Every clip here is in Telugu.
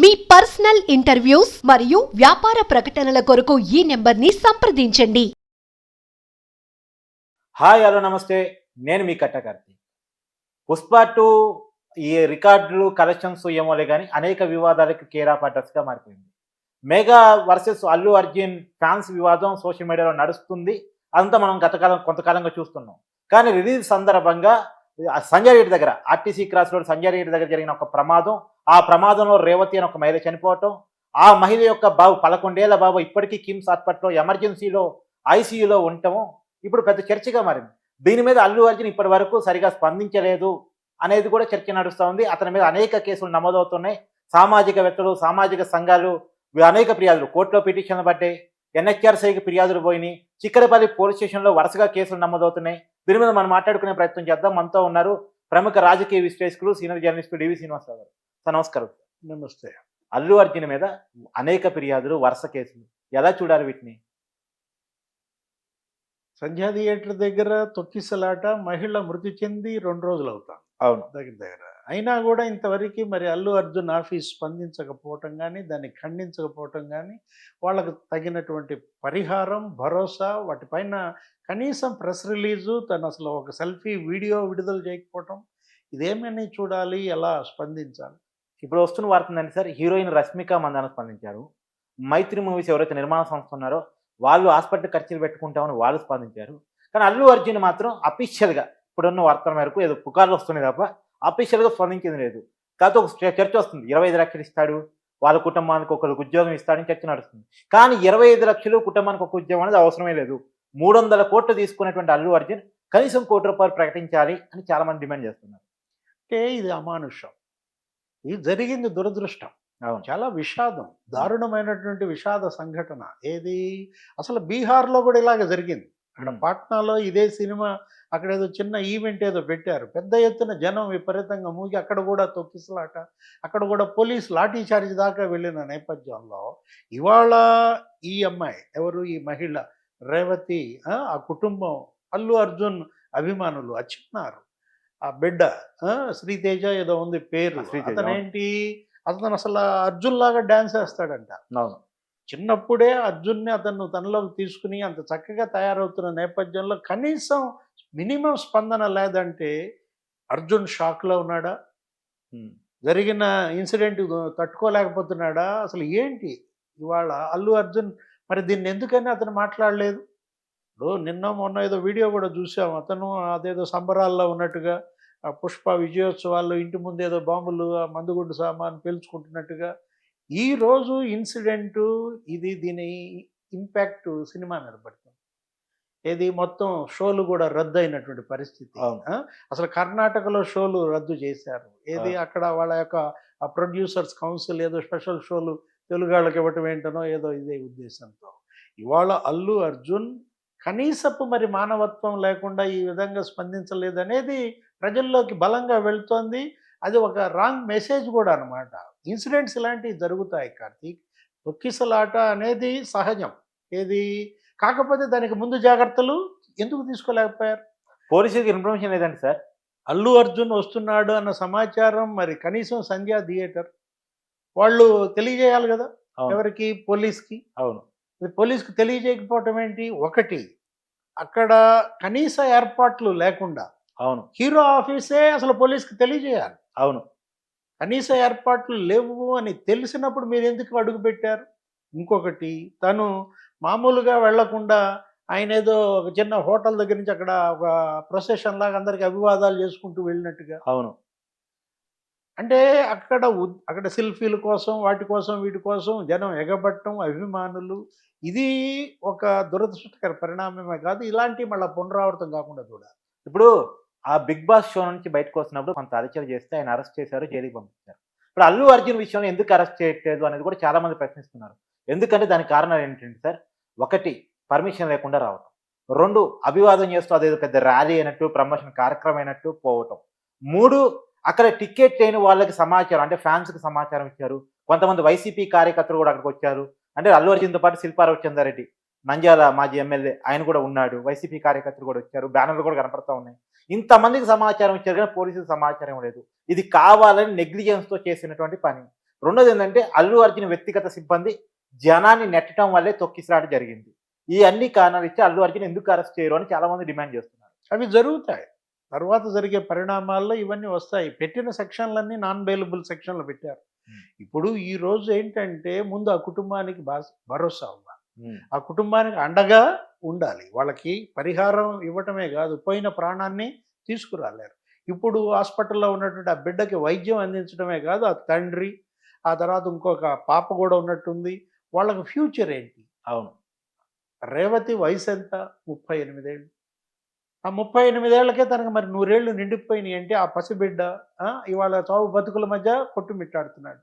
మీ పర్సనల్ ఇంటర్వ్యూస్ మరియు వ్యాపార ప్రకటనల కొరకు ఈ నెంబర్ని సంప్రదించండి. హాయ్ హలో నమస్తే. నేను మీ కట్టకర్తి పుష్ప టూ ఈ రికార్డులు కలెక్షన్స్ ఏమోలే కానీ అనేక వివాదాలకు కేరా పడ్డస్గా మారిపోయింది. Mega versus Allu Arjun fans వివాదం సోషల్ మీడియాలో నడుస్తుంది. అదంతా మనం గతకాలం కొంతకాలంగా చూస్తున్నాం. కానీ రిలీజ్ సందర్భంగా సంజయ్ రెడ్డి దగ్గర RTC cross road Sanjay Reddy దగ్గర జరిగిన ఒక ప్రమాదం ఆ ప్రమాదంలో రేవతి అని ఒక మహిళ చనిపోవటం ఆ మహిళ యొక్క బాబు పదకొండేళ్ళ బాబు ఇప్పటికీ కిమ్స్ హాస్పిటల్లో ఎమర్జెన్సీలో ఐసీయూలో ఉండటము ఇప్పుడు పెద్ద చర్చగా మారింది. దీని మీద అల్లు అర్జున్ ఇప్పటి వరకు సరిగా స్పందించలేదు అనేది కూడా చర్చ నడుస్తూ ఉంది. అతని మీద అనేక కేసులు నమోదవుతున్నాయి. సామాజికవేత్తలు సామాజిక సంఘాలు అనేక ఫిర్యాదులు కోర్టులో పిటిషన్లు పడ్డాయి. ఎన్హెచ్ఆర్సీకి ఫిర్యాదులు పోయినాయి. చిక్కడపల్లి పోలీస్ స్టేషన్లో వరుసగా కేసులు నమోదవుతున్నాయి. దీని మీద మనం మాట్లాడుకునే ప్రయత్నం చేద్దాం. మనతో ఉన్నారు ప్రముఖ రాజకీయ విశ్లేషకులు సీనియర్ జర్నలిస్టు డివి శ్రీనివాసరావు గారు. సార్ నమస్కారం. నమస్తే. అల్లు అర్జున్ మీద అనేక ఫిర్యాదులు వరుస కేసులు. ఎలా చూడాలి వీటిని? సంధ్యా థియేటర్ దగ్గర తొక్కిసలాట మహిళ మృతి చెంది రెండు రోజులు అవుతాం అవును. దగ్గర దగ్గర. అయినా కూడా ఇంతవరకు మరి అల్లు అర్జున్ ఆఫీస్ స్పందించకపోవటం కానీ దాన్ని ఖండించకపోవటం కానీ వాళ్ళకు తగినటువంటి పరిహారం భరోసా వాటిపైన కనీసం ప్రెస్ రిలీజు తను అసలు ఒక సెల్ఫీ వీడియో విడుదల చేయకపోవటం ఇదేమని చూడాలి ఎలా స్పందించాలి? ఇప్పుడు వస్తున్న వార్త ఏంటంటే సార్ హీరోయిన్ రష్మిక మందాన స్పందించారు. మైత్రి మూవీస్ ఎవరైతే నిర్మాణ సంస్థ ఉన్నారో వాళ్ళు హాస్పిటల్ ఖర్చులు పెట్టుకుంటామని వాళ్ళు స్పందించారు. కానీ అల్లు అర్జున్ మాత్రం అఫీషియల్గా ఇప్పుడున్న వార్తల మేరకు ఏదో పుకార్లు వస్తున్నాయి తప్ప అఫీషియల్గా స్పందించింది లేదు. కాకపోతే ఒక చర్చ- వస్తుంది. ఇరవై ఐదు లక్షలు ఇస్తాడు వాళ్ళ కుటుంబానికి ఒకరికి ఉద్యోగం ఇస్తాడని చర్చ నడుస్తుంది. కానీ ఇరవై ఐదు లక్షలు కుటుంబానికి ఒక ఉద్యోగం అనేది అవసరమే లేదు. మూడు వందల కోట్లు తీసుకున్నటువంటి అల్లు అర్జున్ కనీసం కోటి రూపాయలు ప్రకటించాలి అని చాలామంది డిమాండ్ చేస్తున్నారు. అంటే ఇది అమానుషం. ఇది జరిగింది దురదృష్టం. చాలా విషాదం దారుణమైనటువంటి విషాద సంఘటన. ఏది? అసలు బీహార్లో కూడా ఇలాగ జరిగింది. అక్కడ. పాట్నాలో ఇదే సినిమా అక్కడ ఏదో చిన్న ఈవెంట్ ఏదో పెట్టారు. పెద్ద ఎత్తున జనం విపరీతంగా మూగి అక్కడ కూడా తొక్కిసలాట అక్కడ కూడా పోలీస్ లాఠీ చార్జ్ దాకా వెళ్ళిన నేపథ్యంలో ఇవాళ ఈ అమ్మాయి ఎవరు? ఈ మహిళ రేవతి ఆ ఆ కుటుంబం అల్లు అర్జున్ అభిమానులు అచ్చిన్నారు ఆ బిడ్డ శ్రీతేజ ఏదో ఉంది పేరు. అతను ఏంటి అతను అసలు అర్జున్ లాగా డాన్స్ వేస్తాడంట అవును. చిన్నప్పుడే అర్జున్ని అతను తనలోకి తీసుకుని అంత చక్కగా తయారవుతున్న నేపథ్యంలో కనీసం మినిమం స్పందన లేదంటే అర్జున్ షాక్లో ఉన్నాడా. జరిగిన ఇన్సిడెంట్ తట్టుకోలేకపోతున్నాడా? అసలు ఏంటి? ఇవాళ అల్లు అర్జున్ మరి దీన్ని ఎందుకని అతను మాట్లాడలేదు? ఇప్పుడు నిన్న మొన్న ఏదో వీడియో కూడా చూసాం. అతను అదేదో సంబరాల్లో ఉన్నట్టుగా పుష్ప విజయోత్సవాల్లో ఇంటి ముందు ఏదో బాంబులు ఆ మందుగుండు సామాన్ పేల్చుకుంటున్నట్టుగా ఈ రోజు ఇన్సిడెంటు ఇది దీని ఇంపాక్ట్ సినిమా మీద పడుతుంది. ఏది మొత్తం షోలు కూడా రద్దు అయినటువంటి పరిస్థితి? అసలు కర్ణాటకలో షోలు రద్దు చేశారు. ఏది. అక్కడ వాళ్ళ యొక్క ఆ ప్రొడ్యూసర్స్ కౌన్సిల్ ఏదో స్పెషల్ షోలు తెలుగు వాళ్ళకి ఇవ్వటం ఏంటనో ఏదో ఇదే ఉద్దేశంతో. ఇవాళ అల్లు అర్జున్ కనీసపు మరి మానవత్వం లేకుండా ఈ విధంగా స్పందించలేదనేది ప్రజల్లోకి బలంగా వెళ్తోంది. అది ఒక రాంగ్ మెసేజ్ కూడా అనమాట ఇన్సిడెంట్స్ ఇలాంటివి జరుగుతాయి కార్తీక్. తొక్కిసలాట అనేది సహజం. ఏది? కాకపోతే దానికి ముందు జాగ్రత్తలు ఎందుకు తీసుకోలేకపోయారు? పోలీసులకు ఇన్ఫర్మేషన్ లేదండి సార్. అల్లు అర్జున్ వస్తున్నాడు అన్న సమాచారం మరి కనీసం సంధ్యా థియేటర్. వాళ్ళు తెలియజేయాలి కదా ఎవరికి? పోలీస్కి. అవును. పోలీస్కి తెలియజేయకపోవటం ఏంటి? ఒకటి అక్కడ కనీస ఏర్పాట్లు లేకుండా అవును. హీరో ఆఫీసే అసలు పోలీస్కి తెలియజేయాలి. అవును. కనీస ఏర్పాట్లు లేవు అని తెలిసినప్పుడు మీరు ఎందుకు అడుగు పెట్టారు? ఇంకొకటి తను మామూలుగా వెళ్ళకుండా ఆయన ఏదో ఒక చిన్న హోటల్ దగ్గర నుంచి అక్కడ ఒక ప్రొసెషన్ లాగా అందరికి అభివాదాలు చేసుకుంటూ వెళ్ళినట్టుగా. అవును. అంటే అక్కడ అక్కడ సెల్ఫీల కోసం వాటి కోసం వీటి కోసం జనం ఎగబట్టడం అభిమానులు ఇది ఒక దురదృష్టకర పరిణామమే కాదు. ఇలాంటి మళ్ళీ పునరావృతం కాకుండా చూడాలి. ఇప్పుడు ఆ బిగ్ బాస్ షో నుంచి బయటకు వస్తున్నప్పుడు కొంత అరచర చేస్తే ఆయన అరెస్ట్ చేశారు జైలుకి పంపించారు. ఇప్పుడు అల్లు అర్జున్ విషయంలో ఎందుకు అరెస్ట్ చేయట్లేదు అనేది కూడా చాలా మంది ప్రశ్నిస్తున్నారు. ఎందుకంటే దానికి కారణాలు ఏంటంటే సార్ ఒకటి పర్మిషన్ లేకుండా రావటం. రెండు అభివాదం చేస్తూ అదేదో పెద్ద ర్యాలీ అయినట్టు ప్రమోషన్ కార్యక్రమం అయినట్టు పోవటం. మూడు అక్కడ టికెట్ లేని వాళ్ళకి సమాచారం అంటే ఫ్యాన్స్కి సమాచారం ఇచ్చారు. కొంతమంది వైసీపీ కార్యకర్తలు కూడా అక్కడికి వచ్చారు. అంటే అల్లు అర్జున్తో పాటు శిల్పారావు చందారెడ్డి నంద్యాల మాజీ ఎమ్మెల్యే ఆయన కూడా ఉన్నాడు. వైసీపీ కార్యకర్తలు కూడా వచ్చారు. బ్యానర్లు కూడా కనపడతా ఉన్నాయి. ఇంతమందికి సమాచారం ఇచ్చారు కానీ పోలీసులకు సమాచారం లేదు. ఇది కావాలని నెగ్లిజెన్స్తో చేసినటువంటి పని. రెండోది ఏంటంటే అల్లు అర్జున్ వ్యక్తిగత సిబ్బంది జనాన్ని నెట్టడం వల్లే తొక్కిసలాట జరిగింది. ఈ అన్ని కారణాలు ఇచ్చి అల్లు అర్జున్ ఎందుకు అరెస్ట్ చేయరు అని చాలా మంది డిమాండ్ చేస్తున్నారు. అవి జరుగుతాయి. తర్వాత జరిగే పరిణామాల్లో ఇవన్నీ వస్తాయి. పెట్టిన సెక్షన్లన్నీ నాన్ బెయిలబుల్ సెక్షన్లు పెట్టారు. ఇప్పుడు ఈ రోజు ఏంటంటే ముందు ఆ కుటుంబానికి భరోసా ఉండాలి. ఆ కుటుంబానికి అండగా ఉండాలి. వాళ్ళకి పరిహారం ఇవ్వటమే కాదు పోయిన ప్రాణాన్ని తీసుకురాలేరు. ఇప్పుడు హాస్పిటల్లో ఉన్నటువంటి ఆ బిడ్డకి వైద్యం అందించడమే కాదు ఆ తండ్రి ఆ తర్వాత ఇంకొక పాప కూడా ఉన్నట్టుంది. వాళ్ళకి ఫ్యూచర్ ఏంటి? అవును. రేవతి వయసు ఎంత? ముప్పై ఎనిమిదేళ్ళు. ఆ ముప్పై ఎనిమిదేళ్ళకే తనకు మరి నూరేళ్ళు నిండిపోయినాయి అంటే ఆ పసిబిడ్డ ఆ, ఇవాళ చావు బతుకుల మధ్య కొట్టుమిట్టాడుతున్నాడు.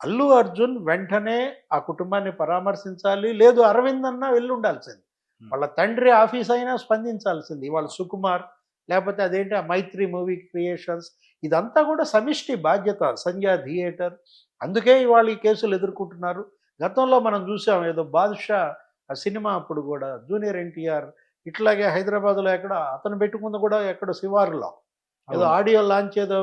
అల్లు అర్జున్ వెంటనే ఆ కుటుంబాన్ని పరామర్శించాలి లేదు అరవింద్ అన్న వెళ్ళి ఉండాల్సింది వాళ్ళ తండ్రి ఆఫీస్ అయినా స్పందించాల్సింది. ఇవాళ సుకుమార్ లేకపోతే అదేంటి ఆ మైత్రి మూవీ క్రియేషన్స్ ఇదంతా కూడా సమిష్టి బాధ్యత సంధ్యా థియేటర్. అందుకే ఇవాళ ఈ కేసులు ఎదుర్కొంటున్నారు. గతంలో మనం చూసాం ఏదో బాదుషా ఆ సినిమా అప్పుడు కూడా జూనియర్ ఎన్టీఆర్ ఇట్లాగే హైదరాబాద్లో ఎక్కడ అతను పెట్టుకుంది కూడా ఎక్కడ శివారులో. ఏదో. ఆడియో లాంచ్ ఏదో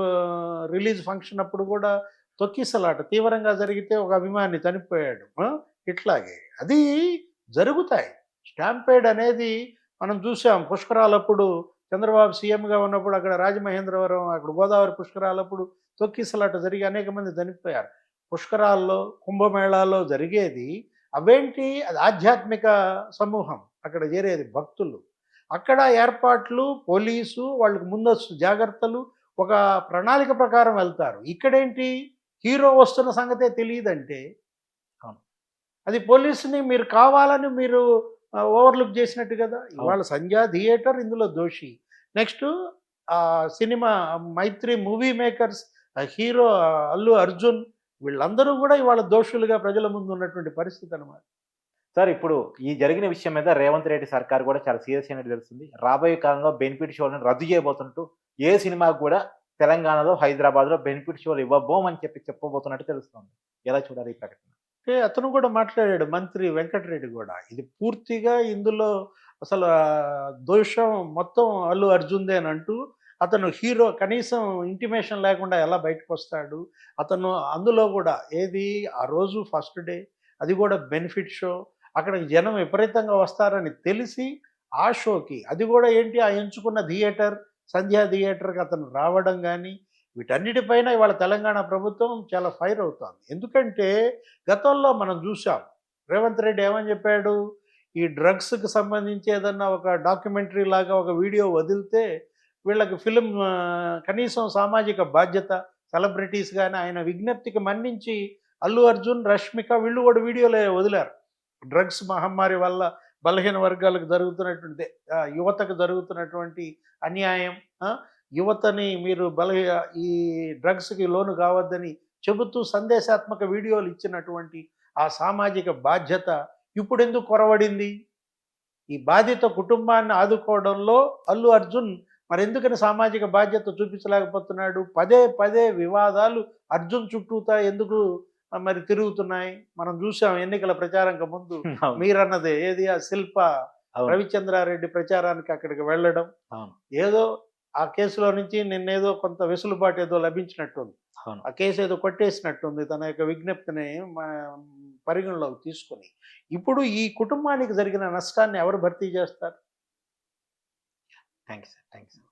రిలీజ్ ఫంక్షన్ అప్పుడు కూడా తొక్కిసలాట తీవ్రంగా జరిగితే ఒక అభిమాని చనిపోయాడు. ఇట్లాగే. అది జరుగుతాయి. స్టాంపేడ్ అనేది మనం చూసాం పుష్కరాలప్పుడు చంద్రబాబు సీఎంగా ఉన్నప్పుడు అక్కడ రాజమహేంద్రవరం అక్కడ గోదావరి పుష్కరాలప్పుడు తొక్కిసలాట జరిగి అనేక మంది చనిపోయారు. పుష్కరాల్లో కుంభమేళాల్లో జరిగేది అవేంటి? అది ఆధ్యాత్మిక సమూహం. అక్కడ చేరేది భక్తులు. అక్కడ ఏర్పాట్లు పోలీసు వాళ్ళకి ముందస్తు జాగ్రత్తలు ఒక ప్రణాళిక ప్రకారం వెళ్తారు. ఇక్కడేంటి? హీరో వస్తున్న సంగతే తెలియదంటే అవును. అది పోలీసుని మీరు కావాలని మీరు ఓవర్లుక్ చేసినట్టు కదా? ఇవాళ సంధ్యా థియేటర్ ఇందులో దోషి. నెక్స్ట్ ఆ cinema Mythri movie makers hero Allu Arjun వీళ్ళందరూ కూడా ఇవాళ దోషులుగా ప్రజల ముందు ఉన్నటువంటి పరిస్థితి అనమాట సార్ ఇప్పుడు ఈ జరిగిన విషయం మీద రేవంత్ రెడ్డి సర్కార్ కూడా చాలా సీరియస్ అయినట్టు తెలుస్తుంది. రాబోయే కాలంలో బెనిఫిట్ షోలను రద్దు చేయబోతుంటూ ఏ సినిమాకు కూడా తెలంగాణలో హైదరాబాద్లో బెనిఫిట్ షోలు ఇవ్వబోమని చెప్పి చెప్పబోతున్నట్టు తెలుస్తుంది. ఎలా చూడాలి ఈ ప్రకటన? అతను కూడా మాట్లాడాడు మంత్రి వెంకటరెడ్డి కూడా. ఇది పూర్తిగా ఇందులో అసలు దోషం మొత్తం అల్లు అర్జున్దే అని అంటూ అతను హీరో కనీసం ఇంటిమేషన్ లేకుండా ఎలా బయటకు వస్తాడు అతను అందులో కూడా ఏది ఆ రోజు ఫస్ట్ డే అది కూడా బెనిఫిట్ షో అక్కడికి జనం విపరీతంగా వస్తారని తెలిసి ఆ షోకి అది కూడా ఏంటి ఆ ఎంచుకున్న థియేటర్ సంధ్యా థియేటర్కి అతను రావడం కానీ వీటన్నిటిపైన ఇవాళ తెలంగాణ ప్రభుత్వం చాలా ఫైర్ అవుతోంది. ఎందుకంటే గతంలో మనం చూసాం రేవంత్ రెడ్డి ఏమని చెప్పాడు? ఈ డ్రగ్స్కి సంబంధించి ఏదన్నా ఒక డాక్యుమెంటరీ లాగా ఒక వీడియో వదిలితే వీళ్ళకి ఫిలిం కనీసం సామాజిక బాధ్యత సెలబ్రిటీస్ కానీ ఆయన విజ్ఞప్తికి మన్నించి అల్లు అర్జున్ రష్మిక వీళ్ళు కూడా వీడియోలే వదిలారు. డ్రగ్స్ మహమ్మారి వల్ల బలహీన వర్గాలకు జరుగుతున్నటువంటి యువతకు జరుగుతున్నటువంటి అన్యాయం యువతని మీరు బల ఈ డ్రగ్స్కి లోను కావద్దని చెబుతూ సందేశాత్మక వీడియోలు ఇచ్చినటువంటి ఆ సామాజిక బాధ్యత ఇప్పుడు ఎందుకు కొరవడింది? ఈ బాధిత కుటుంబాన్ని ఆదుకోవడంలో అల్లు అర్జున్ మరి ఎందుకని సామాజిక బాధ్యత చూపించలేకపోతున్నాడు? పదే పదే వివాదాలు అర్జున్ చుట్టూతా ఎందుకు మరి తిరుగుతున్నాయి మనం చూసాం ఎన్నికల ప్రచారంకి ముందు. మీరన్నది ఏది ఆ శిల్ప. రవిచంద్రారెడ్డి ప్రచారానికి అక్కడికి వెళ్ళడం. ఏదో ఆ కేసులో నుంచి నిన్నేదో కొంత వెసులుబాటు ఏదో లభించినట్టుంది. ఆ కేసు ఏదో కొట్టేసినట్టుంది తన యొక్క విజ్ఞప్తిని పరిగణలోకి తీసుకొని ఇప్పుడు ఈ కుటుంబానికి జరిగిన నష్టాన్ని ఎవరు భర్తీ చేస్తారు thank you sir thank you